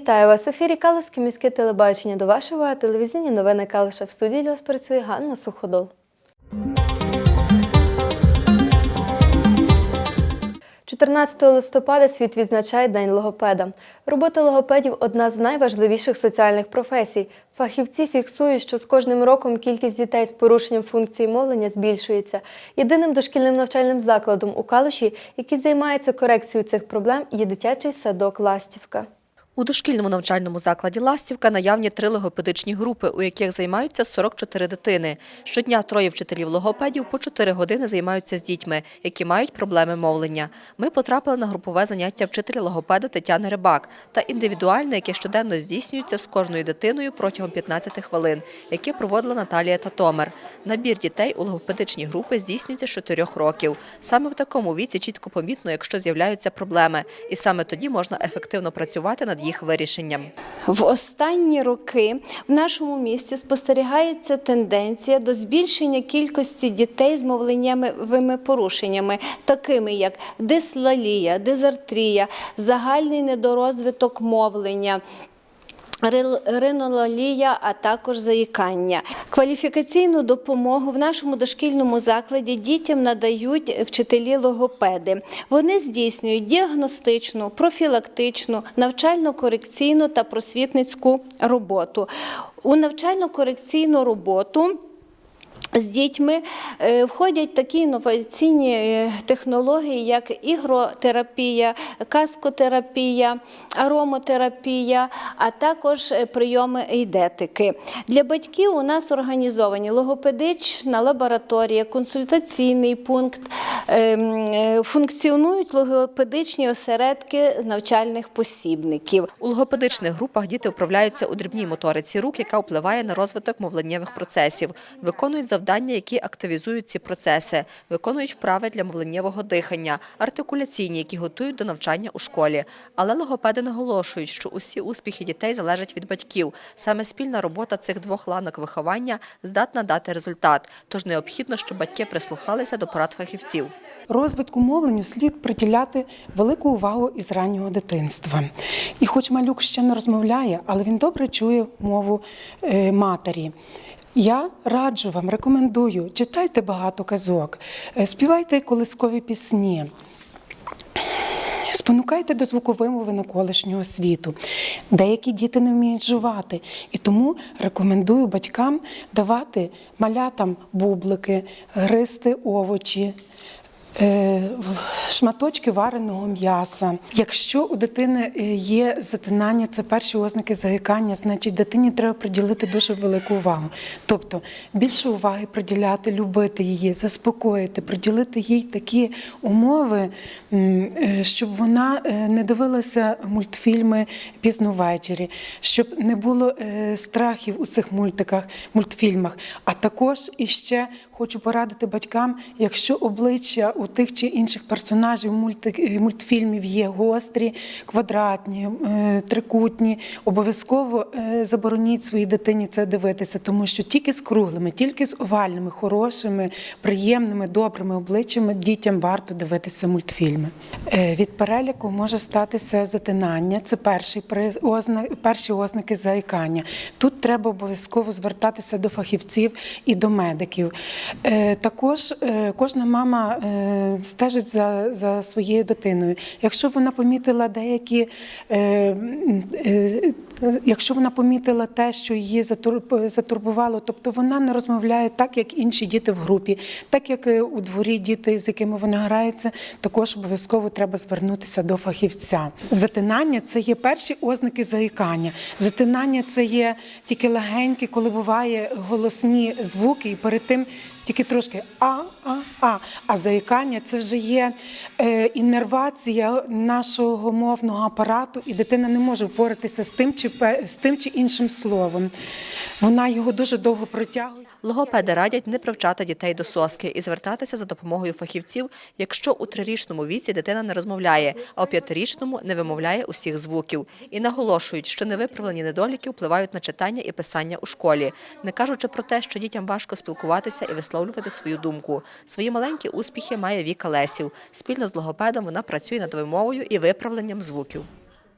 Вітаю вас в ефірі Калуське міське телебачення. До вашої телевізійні новини Калуша. В студії для вас працює Ганна Суходол. 14 листопада світ відзначає День логопеда. Робота логопедів одна з найважливіших соціальних професій. Фахівці фіксують, що з кожним роком кількість дітей з порушенням функції мовлення збільшується. Єдиним дошкільним навчальним закладом у Калуші, який займається корекцією цих проблем, є дитячий садок Ластівка. У дошкільному навчальному закладі Ластівка наявні три логопедичні групи, у яких займаються 44 дитини. Щодня троє вчителів-логопедів по 4 години займаються з дітьми, які мають проблеми мовлення. Ми потрапили на групове заняття вчителя логопеда Тетяни Рибак та індивідуальне, яке щоденно здійснюється з кожною дитиною протягом 15 хвилин, яке проводила Наталія Татомер. Набір дітей у логопедичні групи здійснюється з 4 років. Саме в такому віці чітко помітно, якщо з'являються проблеми, і саме тоді можна ефективно працювати над їх вирішенням. В останні роки в нашому місті спостерігається тенденція до збільшення кількості дітей з мовленнєвими порушеннями, такими як дислалія, дизартрія, загальний недорозвиток мовлення. Ринололія, а також заїкання. Кваліфікаційну допомогу в нашому дошкільному закладі дітям надають вчителі-логопеди. Вони здійснюють діагностичну, профілактичну, навчально-корекційну та просвітницьку роботу. У навчально-корекційну роботу з дітьми е, входять такі інноваційні е, технології, як ігротерапія, каскотерапія, аромотерапія, а також е, прийоми ейдетики. Для батьків у нас організовані логопедична лабораторія, консультаційний пункт, е, м, е, функціонують логопедичні осередки навчальних посібників. У логопедичних групах діти вправляються у дрібній моториці рук, яка впливає на розвиток мовленнєвих процесів, виконують завдання, які активізують ці процеси, виконують вправи для мовленнєвого дихання, артикуляційні, які готують до навчання у школі. Але логопеди наголошують, що усі успіхи дітей залежать від батьків. Саме спільна робота цих двох ланок виховання здатна дати результат. Тож необхідно, щоб батьки прислухалися до порад фахівців. Розвитку мовленню слід приділяти велику увагу із раннього дитинства. І хоч малюк ще не розмовляє, але він добре чує мову е, матері. Я раджу вам, рекомендую, читайте багато казок, е, співайте колискові пісні. Спонукайте до звукової мови навколишнього світу. Деякі діти не вміють жувати, і тому рекомендую батькам давати малятам бублики, гризти овочі. Е, Шматочки вареного м'яса. Якщо у дитини е, є затинання, це перші ознаки загикання, значить дитині треба приділити дуже велику увагу. Тобто більше уваги приділяти, любити її, заспокоїти, приділити їй такі умови, е, щоб вона не дивилася мультфільми пізно ввечері, щоб не було страхів у цих мультиках, мультфільмах. А також іще хочу порадити батькам, якщо обличчя у тих чи інших персонажів е, мультфільмів є гострі, квадратні, е, трикутні, обов'язково е, забороніть своїй дитині це дивитися, тому що тільки з круглими, тільки з овальними, хорошими, приємними, добрими обличчями дітям варто дивитися мультфільми. Від переліку може статися затинання. Це перший перші ознаки заїкання. Тут треба обов'язково звертатися до фахівців і до медиків. Також кожна мама стежить за, за своєю дитиною. Якщо вона помітила деякі, е, е, якщо вона помітила те, що її затур- затурбувало, тобто вона не розмовляє так, як інші діти в групі, так як е, у дворі діти, з якими вона грається, також обов'язково треба звернутися до фахівця. Затинання це є перші ознаки заїкання. Затинання це є тільки легенькі, коли буває голосні звуки, і перед тим тільки трошки а, а, а. А заїкання це вже є е, іннервація нашого мовного апарату, і дитина не може впоратися з тим чи з тим чи іншим словом. Вона його дуже довго протягує. Логопеди радять не привчати дітей до соски і звертатися за допомогою фахівців, якщо у трирічному віці дитина не розмовляє, а у п'ятирічному не вимовляє усіх звуків. І наголошують, що невиправлені недоліки впливають на читання і писання у школі, не кажучи про те, що дітям важко спілкуватися і висловлювати свою думку. Свої маленькі успіхи має Віка Лесів. Спільно з логопедом вона працює над вимовою і виправленням звуків.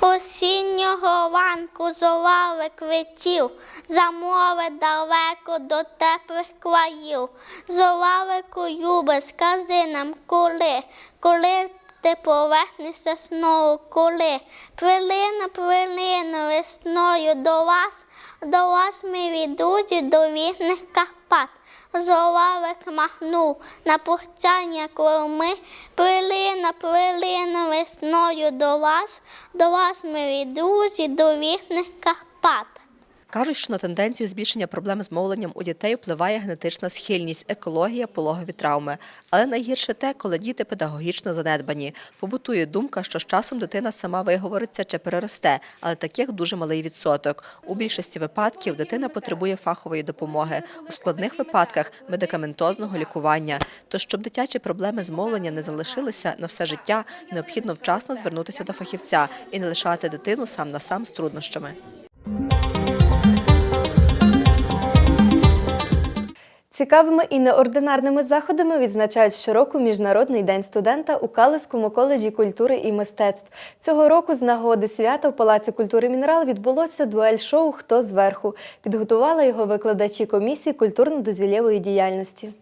Осіннього ванку золали квітів, за море далеко до теплих країв. Золавику любе, скажи нам коли, коли ти повернешся знову, коли. Прилину, прилину весною до вас, до вас, милі друзі, до рідних Карпат. Золавик махнув на пухтяння корми, прилина, прилина весною до вас, до вас, милі друзі, до вірних Карпат. Кажуть, що на тенденцію збільшення проблем з мовленням у дітей впливає генетична схильність, екологія, пологові травми. Але найгірше те, коли діти педагогічно занедбані. Побутує думка, що з часом дитина сама виговориться чи переросте, але таких дуже малий відсоток. У більшості випадків дитина потребує фахової допомоги, у складних випадках медикаментозного лікування. Тож, щоб дитячі проблеми з мовленням не залишилися на все життя, необхідно вчасно звернутися до фахівця і не лишати дитину сам на сам з труднощами. Цікавими і неординарними заходами відзначають щороку Міжнародний день студента у Калузькому коледжі культури і мистецтв. Цього року з нагоди свята в Палаці культури Мінерал відбулося дуель-шоу Хто зверху. Підготувала його викладачі комісії культурно-дозвілєвої діяльності.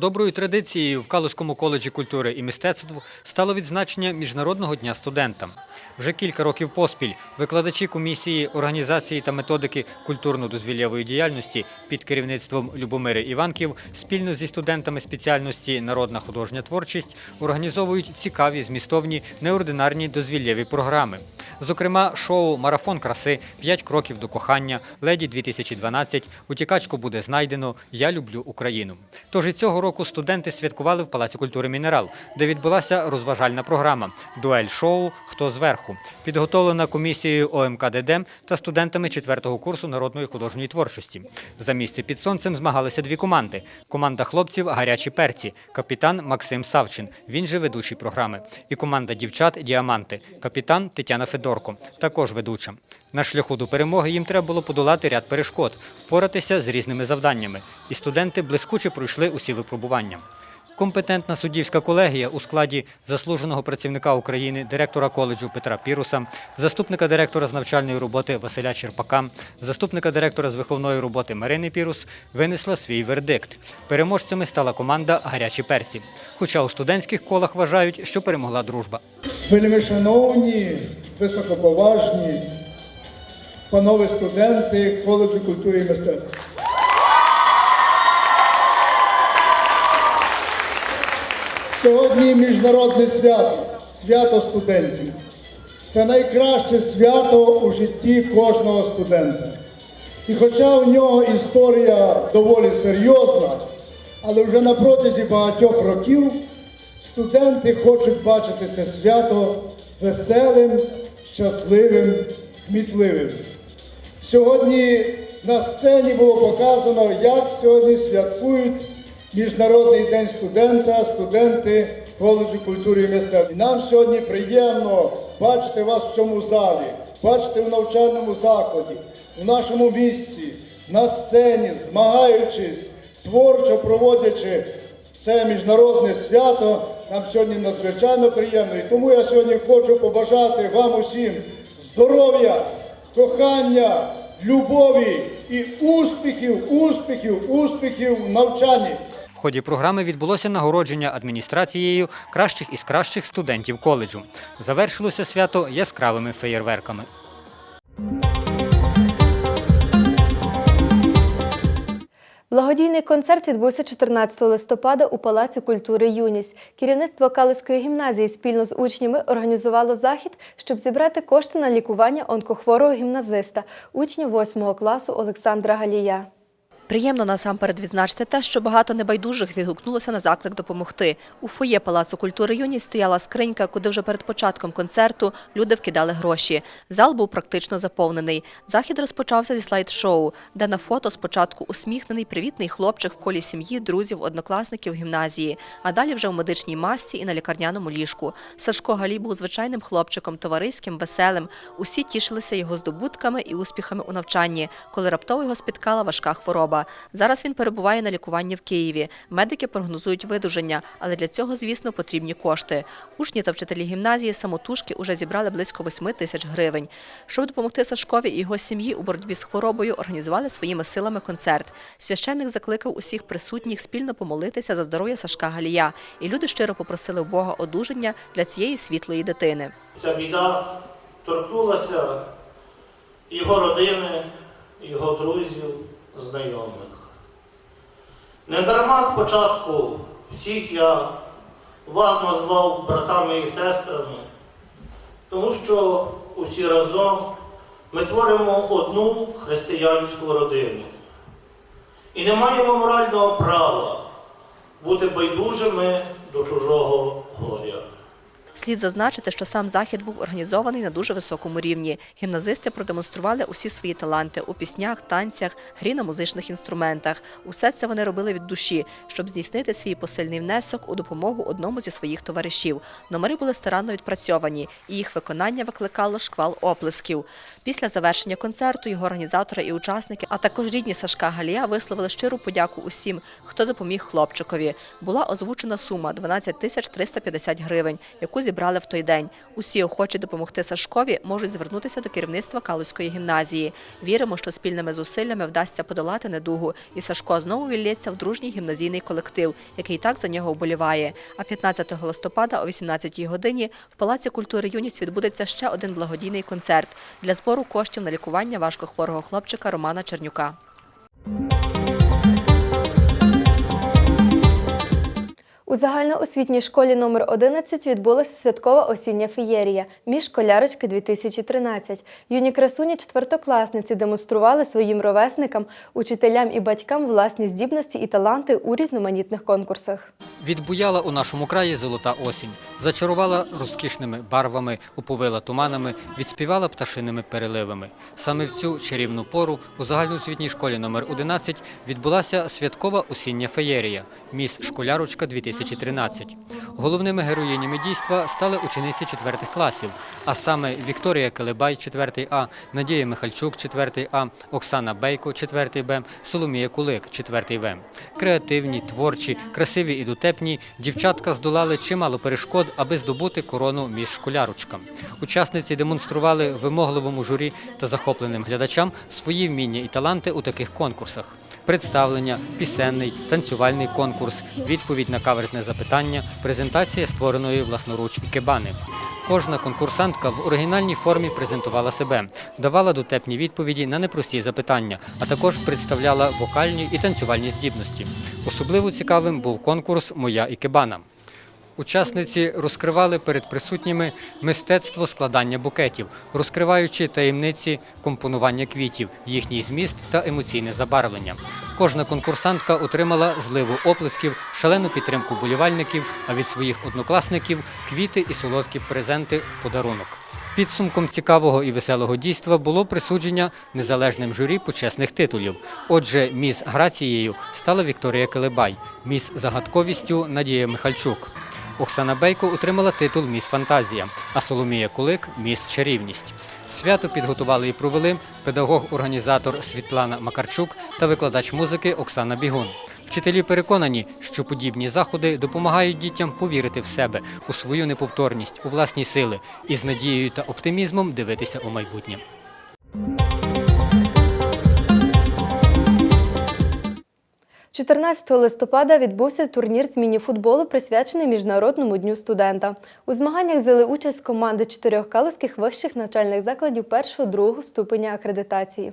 Доброю традицією в Калузькому коледжі культури і мистецтв стало відзначення Міжнародного дня студента. Вже кілька років поспіль викладачі комісії організації та методики культурно-дозвілєвої діяльності під керівництвом Любомири Іванків спільно зі студентами спеціальності Народна художня творчість організовують цікаві, змістовні, неординарні дозвілєві програми. Зокрема, шоу Марафон краси, П'ять кроків до кохання, Леді 2012, Утікачку буде знайдено, Я люблю Україну. Тож і цього року студенти святкували в Палаці культури Мінерал, де відбулася розважальна програма. Дуель-шоу Хто зверху, підготовлена комісією ОМКДД та студентами 4-го курсу народної художньої творчості. За місце під сонцем змагалися дві команди: команда хлопців Гарячі перці, капітан Максим Савчин, він же ведучий програми, і команда дівчат Діаманти, капітан Тетяна Федорко, також ведуча. На шляху до перемоги їм треба було подолати ряд перешкод, впоратися з різними завданнями, і студенти блискуче пройшли усі випробування. Компетентна суддівська колегія у складі заслуженого працівника України, директора коледжу Петра Піруса, заступника директора з навчальної роботи Василя Черпака, заступника директора з виховної роботи Марини Пірус винесла свій вердикт. Переможцями стала команда Гарячі перці. Хоча у студентських колах вважають, що перемогла дружба. Вельми шановні, високоповажні панове студенти коледжу культури і мистецтва. Сьогодні міжнародне свято, свято студентів. Це найкраще свято у житті кожного студента. І хоча у нього історія доволі серйозна, але вже на протязі багатьох років студенти хочуть бачити це свято веселим, щасливим, кмітливим. Сьогодні на сцені було показано, як сьогодні святкують Міжнародний день студента, студенти коледжу культури і мистецтв. І нам сьогодні приємно бачити вас в цьому залі, бачити в навчальному закладі, в нашому місті, на сцені, змагаючись, творчо проводячи це міжнародне свято. Нам сьогодні надзвичайно приємно. І тому я сьогодні хочу побажати вам усім здоров'я, кохання, любові і успіхів, успіхів, успіхів в навчанні. В ході програми відбулося нагородження адміністрацією кращих із кращих студентів коледжу. Завершилося свято яскравими феєрверками. Благодійний концерт відбувся 14 листопада у Палаці культури Юність. Керівництво Калицької гімназії спільно з учнями організувало захід, щоб зібрати кошти на лікування онкохворого гімназиста, учня 8 класу Олександра Галія. Приємно насамперед відзначити те, що багато небайдужих відгукнулося на заклик допомогти. У фоє Палацу культури юність стояла скринька, куди вже перед початком концерту люди вкидали гроші. Зал був практично заповнений. Захід розпочався зі слайд-шоу, де на фото спочатку усміхнений привітний хлопчик в колі сім'ї, друзів, однокласників гімназії, а далі вже у медичній масці і на лікарняному ліжку. Сашко Галі був звичайним хлопчиком, товариським, веселим. Усі тішилися його здобутками і успіхами у навчанні, коли раптово його спіткала важка хвороба. Хвороба. Зараз він перебуває на лікуванні в Києві. Медики прогнозують видужання, але для цього, звісно, потрібні кошти. Учні та вчителі гімназії самотужки уже зібрали близько 8 тисяч гривень. Щоб допомогти Сашкові і його сім'ї у боротьбі з хворобою, організували своїми силами концерт. Священник закликав усіх присутніх спільно помолитися за здоров'я Сашка Галія. І люди щиро попросили Бога одужання для цієї світлої дитини. Ця біда торкнулася його родини, його друзів, знайомих. Не дарма спочатку всіх я вас назвав братами і сестрами, тому що усі разом ми творимо одну християнську родину. І не маємо морального права бути байдужими до чужого горя. Слід зазначити, що сам захід був організований на дуже високому рівні. Гімназисти продемонстрували усі свої таланти у піснях, танцях, грі на музичних інструментах. Усе це вони робили від душі, щоб здійснити свій посильний внесок у допомогу одному зі своїх товаришів. Номери були старанно відпрацьовані, і їх виконання викликало шквал оплесків. Після завершення концерту його організатори і учасники, а також рідні Сашка Галія висловили щиру подяку усім, хто допоміг хлопчикові. Була озвучена сума 12 тисяч 350 гривень, яку зібрали в той день. Усі охочі допомогти Сашкові можуть звернутися до керівництва Калузької гімназії. Віримо, що спільними зусиллями вдасться подолати недугу, і Сашко знову вілється в дружній гімназійний колектив, який так за нього вболіває. А 15 листопада о 18-й годині в Палаці культури юність відбудеться ще один благодійний концерт для збору коштів на лікування важкохворого хлопчика Романа Чернюка. У загальноосвітній школі номер 11 відбулася святкова осіння феєрія «Між школярочки 2013. Юні красуні четвертокласниці демонстрували своїм ровесникам, учителям і батькам власні здібності і таланти у різноманітних конкурсах. Відбуяла у нашому краї золота осінь, зачарувала розкішними барвами, уповила туманами, відспівала пташиними переливами. Саме в цю чарівну пору у загальноосвітній школі номер 11 відбулася святкова осіння феєрія «Міс Школярочка 2013. Головними героїнями дійства стали учениці четвертих класів, а саме Вікторія Келебай, 4 А, Надія Михальчук, 4 А, Оксана Бейко, 4 Б, Соломія Кулик, 4 В. Креативні, творчі, красиві і дотепні дівчатка здолали чимало перешкод, аби здобути корону між школярочкам. Учасниці демонстрували вимогливому журі та захопленим глядачам свої вміння і таланти у таких конкурсах. Представлення, пісенний, танцювальний конкурс, відповідь на каверзне запитання, презентація створеної власноруч ікебани. Кожна конкурсантка в оригінальній формі презентувала себе, давала дотепні відповіді на непрості запитання, а також представляла вокальні і танцювальні здібності. Особливо цікавим був конкурс Моя ікебана. Учасниці розкривали перед присутніми мистецтво складання букетів, розкриваючи таємниці компонування квітів, їхній зміст та емоційне забарвлення. Кожна конкурсантка отримала зливу оплесків, шалену підтримку болівальників, а від своїх однокласників квіти і солодкі презенти в подарунок. Підсумком цікавого і веселого дійства було присудження незалежним журі почесних титулів. Отже, міс грацією стала Вікторія Келебай, міс загадковістю Надія Михальчук. Оксана Бейко отримала титул Міс Фантазія, а Соломія Кулик Міс Чарівність. Свято підготували і провели педагог-організатор Світлана Макарчук та викладач музики Оксана Бігун. Вчителі переконані, що подібні заходи допомагають дітям повірити в себе, у свою неповторність, у власні сили і з надією та оптимізмом дивитися у майбутнє. – 14 листопада відбувся турнір з міні-футболу, присвячений Міжнародному дню студента. У змаганнях взяли участь команди чотирьох калузьких вищих навчальних закладів першого-другого ступеня акредитації.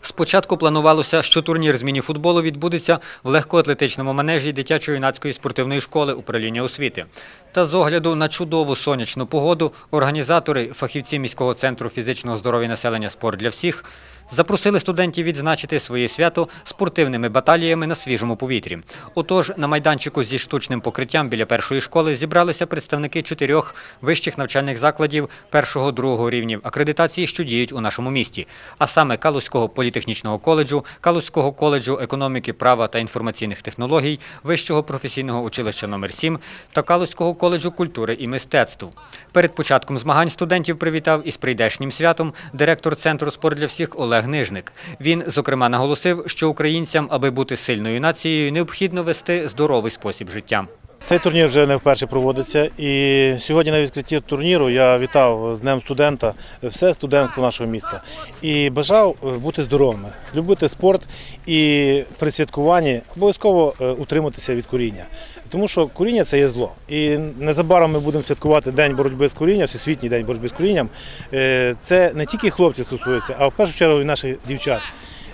Спочатку планувалося, що турнір з міні-футболу відбудеться в легкоатлетичному манежі дитячо-юнацької спортивної школи управління освіти. Та з огляду на чудову сонячну погоду організатори, фахівці міського центру фізичного здоров'я населення «Спорт для всіх» запросили студентів відзначити своє свято спортивними баталіями на свіжому повітрі. Отож, на майданчику зі штучним покриттям біля першої школи зібралися представники чотирьох вищих навчальних закладів першого-другого рівнів акредитації, що діють у нашому місті, а саме Калузького політехнічного коледжу, Калузького коледжу економіки, права та інформаційних технологій, Вищого професійного училища номер 7 та Калузького коледжу культури і мистецтв. Перед початком змагань студентів привітав із прийдешнім святом директор центру спорт для всіх Олег Олег Нижник. Він, зокрема, наголосив, що українцям, аби бути сильною нацією, необхідно вести здоровий спосіб життя. Цей турнір вже не вперше проводиться. І сьогодні на відкритті турніру я вітав з Днем студента все студентство нашого міста і бажав е, бути здоровими, любити спорт і при святкуванні обов'язково е, утриматися від куріння. Тому що куріння це є зло. І незабаром ми будемо святкувати День боротьби з курінням, Всесвітній день боротьби з курінням. Е, Це не тільки хлопців стосується, а в першу чергу і наших дівчат.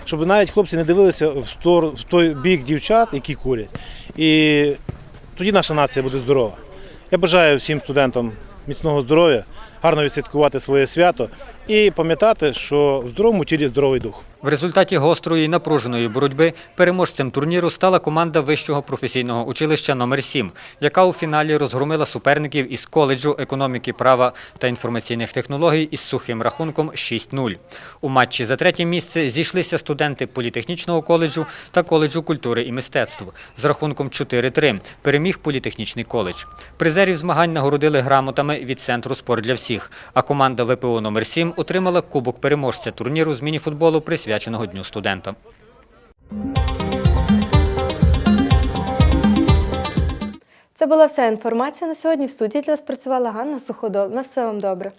Щоб навіть хлопці не дивилися в той бік дівчат, які курять. І тоді наша нація буде здорова. Я бажаю всім студентам міцного здоров'я, гарно відсвяткувати своє свято і пам'ятати, що в здоровому тілі здоровий дух. В результаті гострої і напруженої боротьби переможцем турніру стала команда Вищого професійного училища номер 7 яка у фіналі розгромила суперників із коледжу економіки, права та інформаційних технологій із сухим рахунком 6-0. У матчі за третє місце зійшлися студенти політехнічного коледжу та коледжу культури і мистецтв. З рахунком 4-3 переміг політехнічний коледж. Призерів змагань нагородили грамотами від центру спорт для всіх. А команда ВПО номер 7 отримала кубок переможця турніру з мініфутболу, присвяченого Дню студента. Це була вся інформація на сьогодні. В студії для вас працювала Ганна Суходол. На все вам добре.